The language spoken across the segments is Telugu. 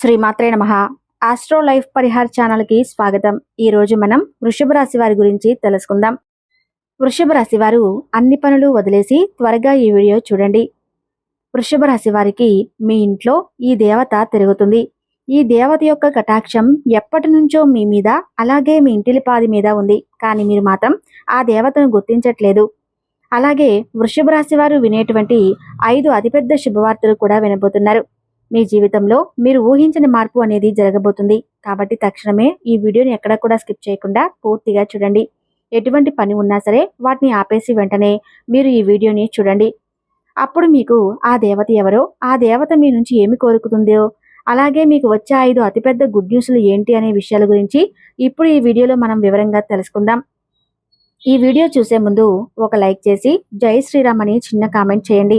శ్రీమాత్రే నమ. ఆస్ట్రో లైఫ్ పరిహార్ ఛానల్కి స్వాగతం. ఈ రోజు మనం వృషభ రాశి వారి గురించి తెలుసుకుందాం. వృషభ రాశి వారు అన్ని పనులు వదిలేసి త్వరగా ఈ వీడియో చూడండి. వృషభ రాశి వారికి మీ ఇంట్లో ఈ దేవత తిరుగుతుంది. ఈ దేవత యొక్క కటాక్షం ఎప్పటి నుంచో మీ మీద అలాగే మీ ఇంటిలిపాది మీద ఉంది. కానీ మీరు మాత్రం ఆ దేవతను గుర్తించట్లేదు. అలాగే వృషభ రాశి వారు వినేటువంటి ఐదు అతిపెద్ద శుభవార్తలు కూడా వినబోతున్నారు. మీ జీవితంలో మీరు ఊహించని మార్పు అనేది జరగబోతుంది. కాబట్టి తక్షణమే ఈ వీడియోని ఎక్కడ కూడా స్కిప్ చేయకుండా పూర్తిగా చూడండి. ఎటువంటి పని ఉన్నా సరే వాటిని ఆపేసి వెంటనే మీరు ఈ వీడియోని చూడండి. అప్పుడు మీకు ఆ దేవత ఎవరో ఆ దేవత మీ నుంచి ఏమి కోరుకుతుందో అలాగే మీకు వచ్చే ఐదు అతిపెద్ద గుడ్ న్యూస్లు ఏంటి అనే విషయాల గురించి ఇప్పుడు ఈ వీడియోలో మనం వివరంగా తెలుసుకుందాం. ఈ వీడియో చూసే ముందు ఒక లైక్ చేసి జై శ్రీరామ్ అని చిన్న కామెంట్ చేయండి.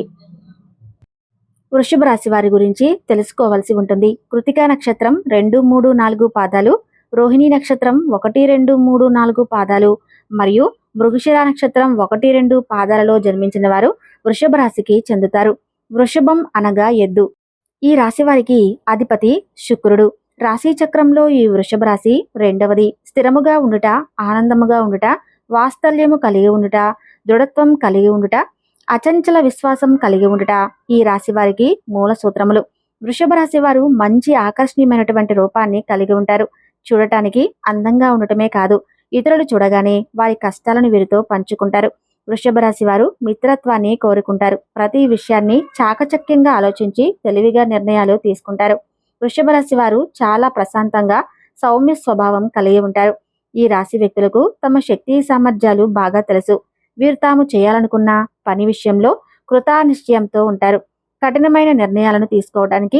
వృషభ రాశి వారి గురించి తెలుసుకోవలసి ఉంటుంది. కృతికా నక్షత్రం రెండు మూడు నాలుగు పాదాలు రోహిణి నక్షత్రం ఒకటి రెండు మూడు నాలుగు పాదాలు మరియు మృగశిర నక్షత్రం ఒకటి రెండు పాదాలలో జన్మించిన వారు వృషభ రాశికి చెందుతారు. వృషభం అనగా ఎద్దు. ఈ రాశి వారికి అధిపతి శుక్రుడు. రాశి చక్రంలో ఈ వృషభ రాశి రెండవది. స్థిరముగా ఉండుట ఆనందముగా ఉండుట వాత్సల్యము కలిగి ఉండుట దృఢత్వం కలిగి ఉండుట అచంచల విశ్వాసం కలిగి ఉండుట ఈ రాశి వారికి మూల సూత్రములు. వృషభ రాశి వారు మంచి ఆకర్షణీయమైనటువంటి రూపాన్ని కలిగి ఉంటారు. చూడటానికి అందంగా ఉండటమే కాదు. ఇతరులు చూడగానే వారి కష్టాలను వీరితో పంచుకుంటారు. వృషభ రాశి వారు మిత్రత్వాన్ని కోరుకుంటారు. ప్రతి విషయాన్ని చాకచక్యంగా ఆలోచించి తెలివిగా నిర్ణయాలు తీసుకుంటారు. వృషభ రాశి వారు చాలా ప్రశాంతంగా సౌమ్య స్వభావం కలిగి ఉంటారు. ఈ రాశి వ్యక్తులకు తమ శక్తి సామర్థ్యాలు బాగా తెలుసు. వీరు తాము చేయాలనుకున్న పని విషయంలో కృతానిశ్చయంతో ఉంటారు. కఠినమైన నిర్ణయాలను తీసుకోవడానికి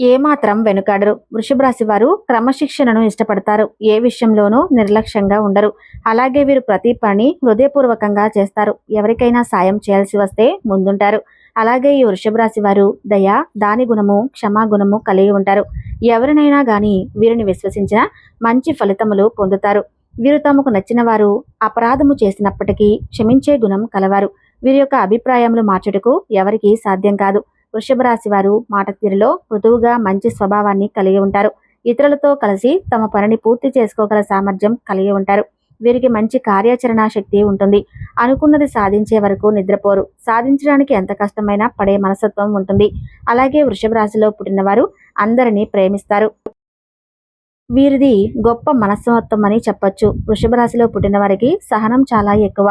ఏమాత్రం వెనుకాడరు. వృషభ రాశి వారు క్రమశిక్షణను ఇష్టపడతారు. ఏ విషయంలోనూ నిర్లక్ష్యంగా ఉండరు. అలాగే వీరు ప్రతి పని హృదయపూర్వకంగా చేస్తారు. ఎవరికైనా సాయం చేయాల్సి వస్తే ముందుంటారు. అలాగే ఈ వృషభ రాశి వారు దయ దాని గుణము క్షమాగుణము కలిగి ఉంటారు. ఎవరినైనా గాని వీరిని విశ్వసించిన మంచి ఫలితములు పొందుతారు. వీరు తమకు నచ్చిన వారు అపరాధము చేసినప్పటికీ క్షమించే గుణం కలవారు. వీరి యొక్క అభిప్రాయములు మార్చుటకు ఎవరికీ సాధ్యం కాదు. వృషభ రాశి వారు మాట తీరులో మృదువుగా మంచి స్వభావాన్ని కలిగి ఉంటారు. ఇతరులతో కలిసి తమ పనిని పూర్తి చేసుకోగల సామర్థ్యం కలిగి ఉంటారు. వీరికి మంచి కార్యాచరణ శక్తి ఉంటుంది. అనుకున్నది సాధించే వరకు నిద్రపోరు. సాధించడానికి ఎంత కష్టమైనా పడే మనస్తత్వం ఉంటుంది. అలాగే వృషభ రాశిలో పుట్టినవారు అందరినీ ప్రేమిస్తారు. వీరిది గొప్ప మనస్తత్వం అని చెప్పొచ్చు. వృషభ రాశిలో పుట్టిన వారికి సహనం చాలా ఎక్కువ.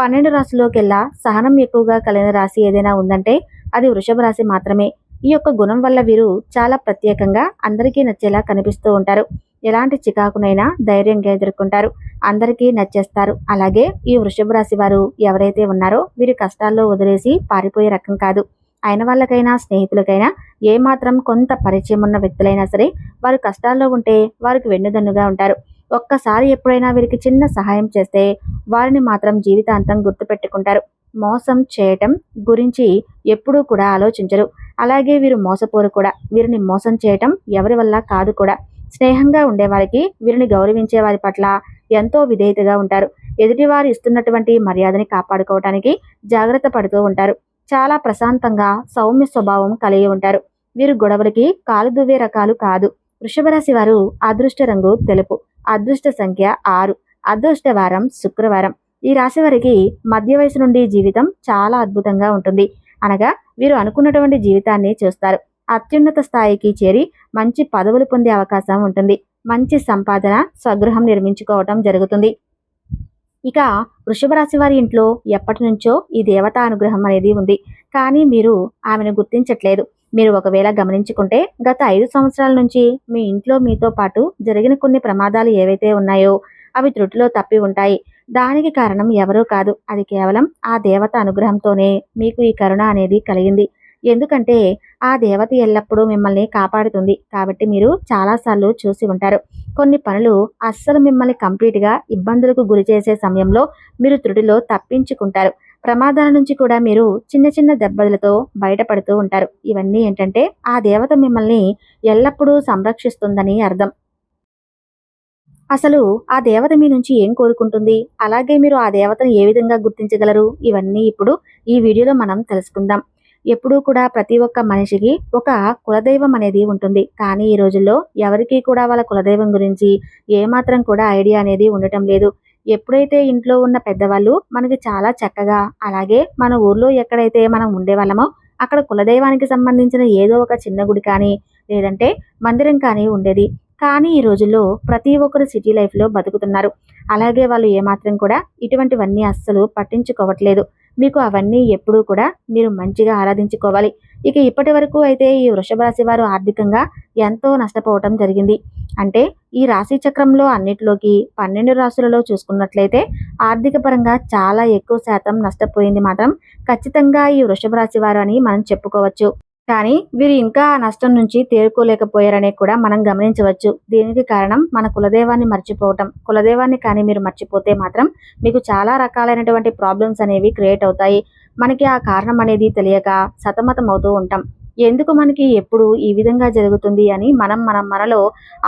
పన్నెండు రాశిలోకెల్లా సహనం ఎక్కువగా కలిగిన రాశి ఏదైనా ఉందంటే అది వృషభ రాశి మాత్రమే. ఈ యొక్క గుణం వల్ల వీరు చాలా ప్రత్యేకంగా అందరికీ నచ్చేలా కనిపిస్తూ ఉంటారు. ఎలాంటి చికాకునైనా ధైర్యంగా ఎదుర్కొంటారు. అందరికీ నచ్చేస్తారు. అలాగే ఈ వృషభ రాశి వారు ఎవరైతే ఉన్నారో వీరి కష్టాల్లో వదిలేసి పారిపోయే రకం కాదు. అయిన వాళ్ళకైనా స్నేహితులకైనా ఏమాత్రం కొంత పరిచయం ఉన్న వ్యక్తులైనా సరే వారు కష్టాల్లో ఉంటే వారికి వెన్నుదన్నుగా ఉంటారు. ఒక్కసారి ఎప్పుడైనా వీరికి చిన్న సహాయం చేస్తే వారిని మాత్రం జీవితాంతం గుర్తుపెట్టుకుంటారు. మోసం చేయటం గురించి ఎప్పుడూ కూడా ఆలోచించరు. అలాగే వీరు మోసపోరు కూడా. వీరిని మోసం చేయటం ఎవరి వల్ల కాదు కూడా. స్నేహంగా ఉండేవారికి వీరిని గౌరవించే వారి పట్ల ఎంతో విధేయతగా ఉంటారు. ఎదుటివారు ఇస్తున్నటువంటి మర్యాదని కాపాడుకోవటానికి జాగ్రత్త పడుతూ ఉంటారు. చాలా ప్రశాంతంగా సౌమ్య స్వభావం కలిగి ఉంటారు. వీరు గొడవలకి కాలు దువ్వే రకాలు కాదు. వృషభరాశి వారు అదృష్ట రంగు తెలుపు అదృష్ట సంఖ్య ఆరు అదృష్ట వారం శుక్రవారం. ఈ రాశి వారికి మధ్య వయసు నుండి జీవితం చాలా అద్భుతంగా ఉంటుంది. అనగా వీరు అనుకున్నటువంటి జీవితాన్ని చూస్తారు. అత్యున్నత స్థాయికి చేరి మంచి పదవులు పొందే అవకాశం ఉంటుంది. మంచి సంపాదన స్వగృహం నిర్మించుకోవటం జరుగుతుంది. ఇక వృషభ రాశి వారి ఇంట్లో ఎప్పటి నుంచో ఈ దేవతా అనుగ్రహం అనేది ఉంది. కానీ మీరు ఆమెను గుర్తించట్లేదు. మీరు ఒకవేళ గమనించుకుంటే గత ఐదు సంవత్సరాల నుంచి మీ ఇంట్లో మీతో పాటు జరిగిన కొన్ని ప్రమాదాలు ఏవైతే ఉన్నాయో అవి త్రుటిలో తప్పి ఉంటాయి. దానికి కారణం ఎవరూ కాదు. అది కేవలం ఆ దేవత అనుగ్రహంతోనే మీకు ఈ కరుణ అనేది కలిగింది. ఎందుకంటే ఆ దేవత ఎల్లప్పుడూ మిమ్మల్ని కాపాడుతుంది. కాబట్టి మీరు చాలాసార్లు చూసి ఉంటారు. కొన్ని పనులు అస్సలు మిమ్మల్ని కంప్లీట్గా ఇబ్బందులకు గురి చేసే సమయంలో మీరు త్రుటిలో తప్పించుకుంటారు. ప్రమాదాల నుంచి కూడా మీరు చిన్న చిన్న దెబ్బలతో బయటపడుతూ ఉంటారు. ఇవన్నీ ఏంటంటే ఆ దేవత మిమ్మల్ని ఎల్లప్పుడూ సంరక్షిస్తుందని అర్థం. అసలు ఆ దేవత మీ నుంచి ఏం కోరుకుంటుంది? అలాగే మీరు ఆ దేవతను ఏ విధంగా గుర్తించగలరు? ఇవన్నీ ఇప్పుడు ఈ వీడియోలో మనం తెలుసుకుందాం. ఎప్పుడూ కూడా ప్రతి ఒక్క మనిషికి ఒక కులదైవం అనేది ఉంటుంది. కానీ ఈ రోజుల్లో ఎవరికీ కూడా వాళ్ళ కులదైవం గురించి ఏమాత్రం కూడా ఐడియా అనేది ఉండటం లేదు. ఎప్పుడైతే ఇంట్లో ఉన్న పెద్దవాళ్ళు మనకి చాలా చక్కగా అలాగే మన ఊర్లో ఎక్కడైతే మనం ఉండేవాళ్ళమో అక్కడ కులదైవానికి సంబంధించిన ఏదో ఒక చిన్న గుడి కానీ లేదంటే మందిరం కానీ ఉండేది. కానీ ఈ రోజుల్లో ప్రతి ఒక్కరు సిటీ లైఫ్లో బతుకుతున్నారు. అలాగే వాళ్ళు ఏమాత్రం కూడా ఇటువంటివన్నీ అస్సలు పట్టించుకోవట్లేదు. మీకు అవన్నీ ఎప్పుడూ కూడా మీరు మంచిగా ఆరాధించుకోవాలి. ఇక ఇప్పటి వరకు అయితే ఈ వృషభ రాశి వారు ఆర్థికంగా ఎంతో నష్టపోవటం జరిగింది. అంటే ఈ రాశి చక్రంలో అన్నిటిలోకి పన్నెండు రాశులలో చూసుకున్నట్లయితే ఆర్థిక పరంగా చాలా ఎక్కువ శాతం నష్టపోయింది మాత్రం ఖచ్చితంగా ఈ వృషభ రాశి వారు అని మనం చెప్పుకోవచ్చు. కానీ వీరు ఇంకా నష్టం నుంచి తేరుకోలేకపోయారనే కూడా మనం గమనించవచ్చు. దీనికి కారణం మన కులదేవాన్ని మర్చిపోవటం. కులదేవాన్ని కానీ మీరు మర్చిపోతే మాత్రం మీకు చాలా రకాలైనటువంటి ప్రాబ్లమ్స్ అనేవి క్రియేట్ అవుతాయి. మనకి ఆ కారణం అనేది తెలియక సతమతం అవుతూ ఉంటాం. ఎందుకు మనకి ఎప్పుడు ఈ విధంగా జరుగుతుంది అని మనం మనం మనలో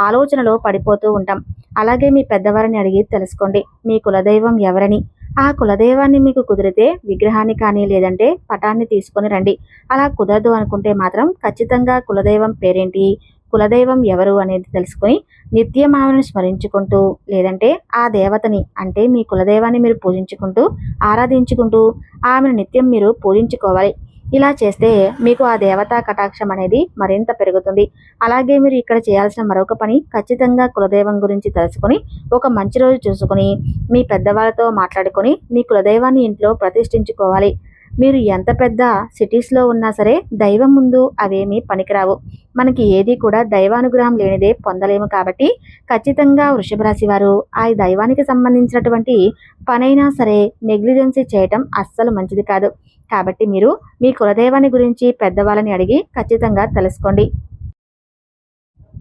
ఆలోచనలో పడిపోతూ ఉంటాం. అలాగే మీ పెద్దవారిని అడిగి తెలుసుకోండి. మీ కులదైవం ఎవరని? ఆ కులదైవాన్ని మీకు కుదిరితే విగ్రహాన్ని కానీ లేదంటే పటాన్ని తీసుకొని రండి. అలా కుదరదు అనుకుంటే మాత్రం ఖచ్చితంగా కులదైవం పేరేంటి కులదైవం ఎవరు అనేది తెలుసుకొని నిత్యం ఆమెను స్మరించుకుంటూ లేదంటే ఆ దేవతని అంటే మీ కులదైవాన్ని మీరు పూజించుకుంటూ ఆరాధించుకుంటూ ఆమెను నిత్యం మీరు పూజించుకోవాలి. ఇలా చేస్తే మీకు ఆ దేవతా కటాక్షం అనేది మరింత పెరుగుతుంది. అలాగే మీరు ఇక్కడ చేయాల్సిన మరొక పని ఖచ్చితంగా కులదైవం గురించి తెలుసుకొని ఒక మంచి రోజు చూసుకొని మీ పెద్దవాళ్ళతో మాట్లాడుకొని మీ కులదైవాన్ని ఇంట్లో ప్రతిష్ఠించుకోవాలి. మీరు ఎంత పెద్ద సిటీస్లో ఉన్నా సరే దైవం ముందు అవేమీ పనికిరావు. మనకి ఏది కూడా దైవానుగ్రహం లేనిదే పొందలేము కాబట్టి ఖచ్చితంగా వృషభ రాశి వారు ఆ దైవానికి సంబంధించినటువంటి పనైనా సరే నెగ్లిజెన్సీ చేయటం అస్సలు మంచిది కాదు. కాబట్టి మీరు మీ కులదైవాన్ని గురించి పెద్దవాళ్ళని అడిగి ఖచ్చితంగా తెలుసుకోండి.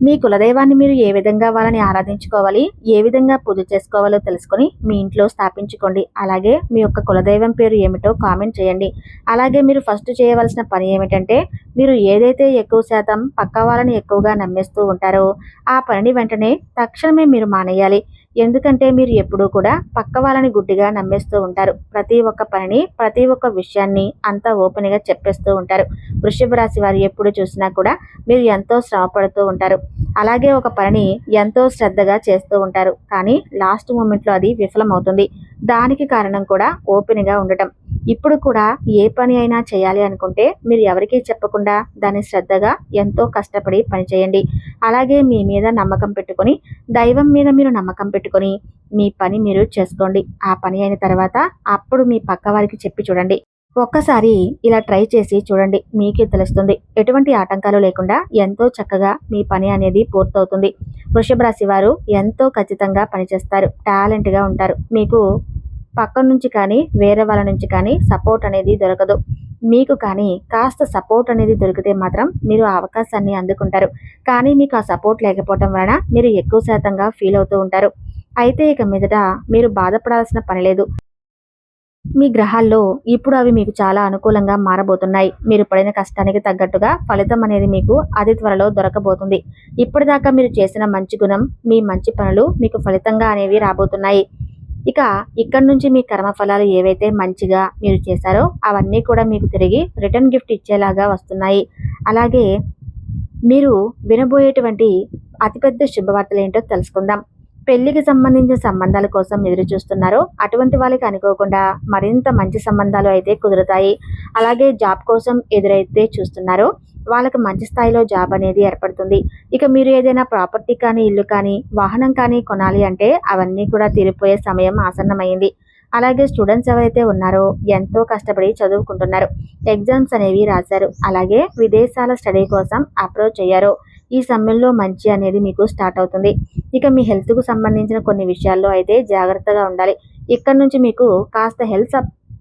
మీ కులదైవాన్ని మీరు ఏ విధంగా వాళ్ళని ఆరాధించుకోవాలి ఏ విధంగా పూజ చేసుకోవాలో తెలుసుకొని మీ ఇంట్లో స్థాపించుకోండి. అలాగే మీ యొక్క కులదైవం పేరు ఏమిటో కామెంట్ చేయండి. అలాగే మీరు ఫస్ట్ చేయవలసిన పని ఏమిటంటే మీరు ఏదైతే ఎక్కువ శాతం పక్క వాళ్ళని ఎక్కువగా నమ్మేస్తూ ఉంటారో ఆ పనిని వెంటనే తక్షణమే మీరు మానేయాలి. ఎందుకంటే మీరు ఎప్పుడూ కూడా పక్క వాళ్ళని గుడ్డిగా నమ్మేస్తూ ఉంటారు. ప్రతి ఒక్క పనిని ప్రతి ఒక్క విషయాన్ని అంతా ఓపెన్గా చెప్పేస్తూ ఉంటారు. వృషభ రాశి వారు ఎప్పుడు చూసినా కూడా మీరు ఎంతో శ్రమ పడుతూ ఉంటారు. అలాగే ఒక పనిని ఎంతో శ్రద్ధగా చేస్తూ ఉంటారు. కానీ లాస్ట్ మూమెంట్లో అది విఫలమవుతుంది. దానికి కారణం కూడా ఓపెన్గా ఉండటం. ఇప్పుడు కూడా ఏ పని అయినా చేయాలి అనుకుంటే మీరు ఎవరికీ చెప్పకుండా దాన్ని శ్రద్ధగా ఎంతో కష్టపడి పనిచేయండి అలాగే మీ మీద నమ్మకం పెట్టుకొని దైవం మీద మీరు నమ్మకం పెట్టుకొని మీ పని మీరు చేసుకోండి. ఆ పని అయిన తర్వాత అప్పుడు మీ పక్క వారికి చెప్పి చూడండి. ఒక్కసారి ఇలా ట్రై చేసి చూడండి. మీకే తెలుస్తుంది. ఎటువంటి ఆటంకాలు లేకుండా ఎంతో చక్కగా మీ పని అనేది పూర్తవుతుంది. వృషభ రాశి వారు ఎంతో ఖచ్చితంగా పనిచేస్తారు. టాలెంట్గా ఉంటారు. మీకు పక్క నుంచి కానీ వేరే వాళ్ళ నుంచి కానీ సపోర్ట్ అనేది దొరకదు. మీకు కానీ కాస్త సపోర్ట్ అనేది దొరికితే మాత్రం మీరు ఆ అవకాశాన్ని అందుకుంటారు. కానీ మీకు ఆ సపోర్ట్ లేకపోవటం వలన మీరు ఎక్కువ శాతంగా ఫీల్ అవుతూ ఉంటారు. అయితే ఇక మీదట మీరు బాధపడాల్సిన పని లేదు. మీ గ్రహాల్లో ఇప్పుడు అవి మీకు చాలా అనుకూలంగా మారబోతున్నాయి. మీరు పడిన కష్టానికి తగ్గట్టుగా ఫలితం అనేది మీకు అతి త్వరలో దొరకబోతుంది. ఇప్పటిదాకా మీరు చేసిన మంచి గుణం మీ మంచి పనులు మీకు ఫలితంగా అనేవి రాబోతున్నాయి. ఇక ఇక్కడ నుంచి మీ కర్మఫలాలు ఏవైతే మంచిగా మీరు చేశారో అవన్నీ కూడా మీకు తిరిగి రిటర్న్ గిఫ్ట్ ఇచ్చేలాగా వస్తున్నాయి. అలాగే మీరు వినబోయేటువంటి అతిపెద్ద శుభవార్తలు ఏంటో తెలుసుకుందాం. పెళ్ళికి సంబంధించిన సంబంధాల కోసం ఎదురు చూస్తున్నారో అటువంటి వాళ్ళకి అనుకోకుండా మరింత మంచి సంబంధాలు అయితే కుదురుతాయి. అలాగే జాబ్ కోసం ఎదురైతే చూస్తున్నారో వాళ్ళకి మంచి స్థాయిలో జాబ్ అనేది ఏర్పడుతుంది. ఇక మీరు ఏదైనా ప్రాపర్టీ కానీ ఇల్లు కానీ వాహనం కానీ కొనాలి అంటే అవన్నీ కూడా తీరిపోయే సమయం ఆసన్నమైంది. అలాగే స్టూడెంట్స్ ఎవరైతే ఉన్నారో ఎంతో కష్టపడి చదువుకుంటున్నారు. ఎగ్జామ్స్ అనేవి రాశారు. అలాగే విదేశాల స్టడీ కోసం అప్రోచ్ అయ్యారు. ఈ సమయంలో మంచి అనేది మీకు స్టార్ట్ అవుతుంది. ఇక మీ హెల్త్కు సంబంధించిన కొన్ని విషయాల్లో అయితే జాగ్రత్తగా ఉండాలి. ఇక్కడ నుంచి మీకు కాస్త హెల్త్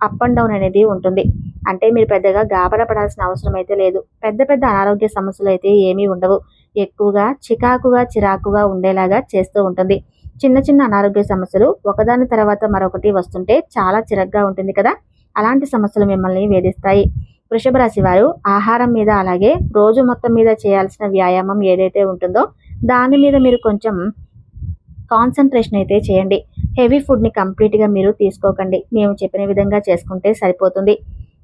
అప్ అండ్ డౌన్ అనేది ఉంటుంది. అంటే మీరు పెద్దగా గాబర పడాల్సిన అవసరం అయితే లేదు. పెద్ద పెద్ద అనారోగ్య సమస్యలు అయితే ఏమీ ఉండవు. ఎక్కువగా చికాకుగా చిరాకుగా ఉండేలాగా చేస్తూ ఉంటుంది. చిన్న చిన్న అనారోగ్య సమస్యలు ఒకదాని తర్వాత మరొకటి వస్తుంటే చాలా చిరగ్గా ఉంటుంది కదా? అలాంటి సమస్యలు మిమ్మల్ని వేధిస్తాయి. వృషభ రాశి వారు ఆహారం మీద అలాగే రోజు మొత్తం మీద చేయాల్సిన వ్యాయామం ఏదైతే ఉంటుందో దాని మీద మీరు కొంచెం కాన్సన్ట్రేషన్ అయితే చేయండి. హెవీ ఫుడ్ని కంప్లీట్గా మీరు తీసుకోకండి. మేము చెప్పిన విధంగా చేసుకుంటే సరిపోతుంది.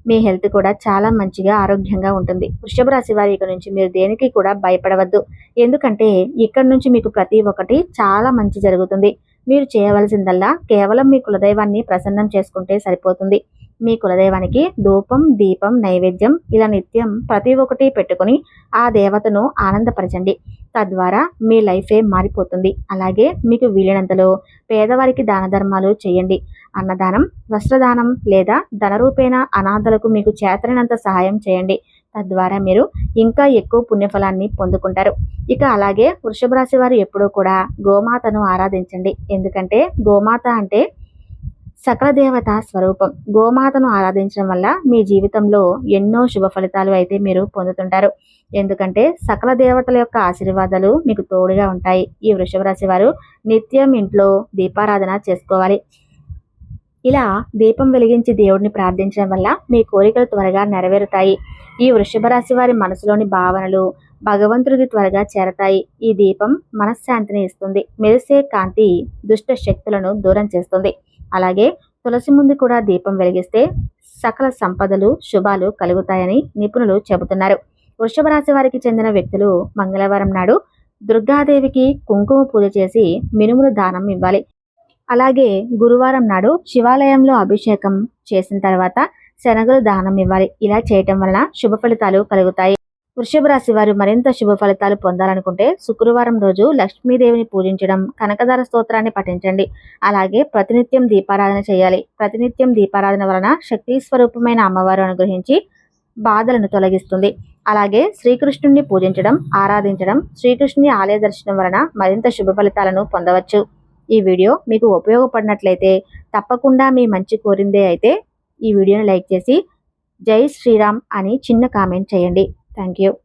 మీ హెల్త్ కూడా చాలా మంచిగా ఆరోగ్యంగా ఉంటుంది. వృషభ రాశి వారి ఇక నుంచి మీరు దేనికి కూడా భయపడవద్దు. ఎందుకంటే ఇక్కడ నుంచి మీకు ప్రతి ఒక్కటి చాలా మంచి జరుగుతుంది. మీరు చేయవలసిందల్లా కేవలం మీ కులదైవాన్ని ప్రసన్నం చేసుకుంటే సరిపోతుంది. మీ కులదైవానికి ధూపం దీపం నైవేద్యం ఇలా నిత్యం ప్రతి ఒక్కటి పెట్టుకొని ఆ దేవతను ఆనందపరచండి. తద్వారా మీ లైఫే మారిపోతుంది. అలాగే మీకు వీలైనంతలో పేదవారికి దాన ధర్మాలు చేయండి. అన్నదానం వస్త్రదానం లేదా ధనరూపేణ అనాథలకు మీకు చేతనైనంత సహాయం చేయండి. తద్వారా మీరు ఇంకా ఎక్కువ పుణ్యఫలాన్ని పొందుకుంటారు. ఇక అలాగే వృషభ రాశి వారు ఎప్పుడూ కూడా గోమాతను ఆరాధించండి. ఎందుకంటే గోమాత అంటే సకల దేవత స్వరూపం. గోమాతను ఆరాధించడం వల్ల మీ జీవితంలో ఎన్నో శుభ ఫలితాలు అయితే మీరు పొందుతుంటారు. ఎందుకంటే సకల దేవతల యొక్క ఆశీర్వాదాలు మీకు తోడుగా ఉంటాయి. ఈ వృషభ రాశి వారు నిత్యం ఇంట్లో దీపారాధన చేసుకోవాలి. ఇలా దీపం వెలిగించి దేవుడిని ప్రార్థించడం వల్ల మీ కోరికలు త్వరగా నెరవేరుతాయి. ఈ వృషభ రాశి వారి మనసులోని భావనలు భగవంతుడికి త్వరగా చేరతాయి. ఈ దీపం మనశ్శాంతిని ఇస్తుంది. మెరిసే కాంతి దుష్ట శక్తులను దూరం చేస్తుంది. అలాగే తులసి ముందు కూడా దీపం వెలిగిస్తే సకల సంపదలు శుభాలు కలుగుతాయని నిపుణులు చెబుతున్నారు. వృషభ రాశి వారికి చెందిన వ్యక్తులు మంగళవారం నాడు దుర్గాదేవికి కుంకుమ పూజ చేసి మినుములు దానం ఇవ్వాలి. అలాగే గురువారం నాడు శివాలయంలో అభిషేకం చేసిన తర్వాత శనగలు దానం ఇవ్వాలి. ఇలా చేయటం వలన శుభ ఫలితాలు కలుగుతాయి. వృషభ రాశి వారు మరింత శుభ ఫలితాలు పొందాలనుకుంటే శుక్రవారం రోజు లక్ష్మీదేవిని పూజించడం కనకదార స్తోత్రాన్ని పఠించండి. అలాగే ప్రతినిత్యం దీపారాధన చేయాలి. ప్రతినిత్యం దీపారాధన వలన శక్తి స్వరూపమైన అమ్మవారు అనుగ్రహించి బాధలను తొలగిస్తుంది. అలాగే శ్రీకృష్ణుడిని పూజించడం ఆరాధించడం శ్రీకృష్ణుని ఆలయ దర్శనం వలన మరింత శుభ ఫలితాలను పొందవచ్చు. ఈ వీడియో మీకు ఉపయోగపడినట్లయితే తప్పకుండా మీ మంచి కోరిందే అయితే ఈ వీడియోని లైక్ చేసి జై శ్రీరామ్ అని చిన్న కామెంట్ చేయండి. Thank you.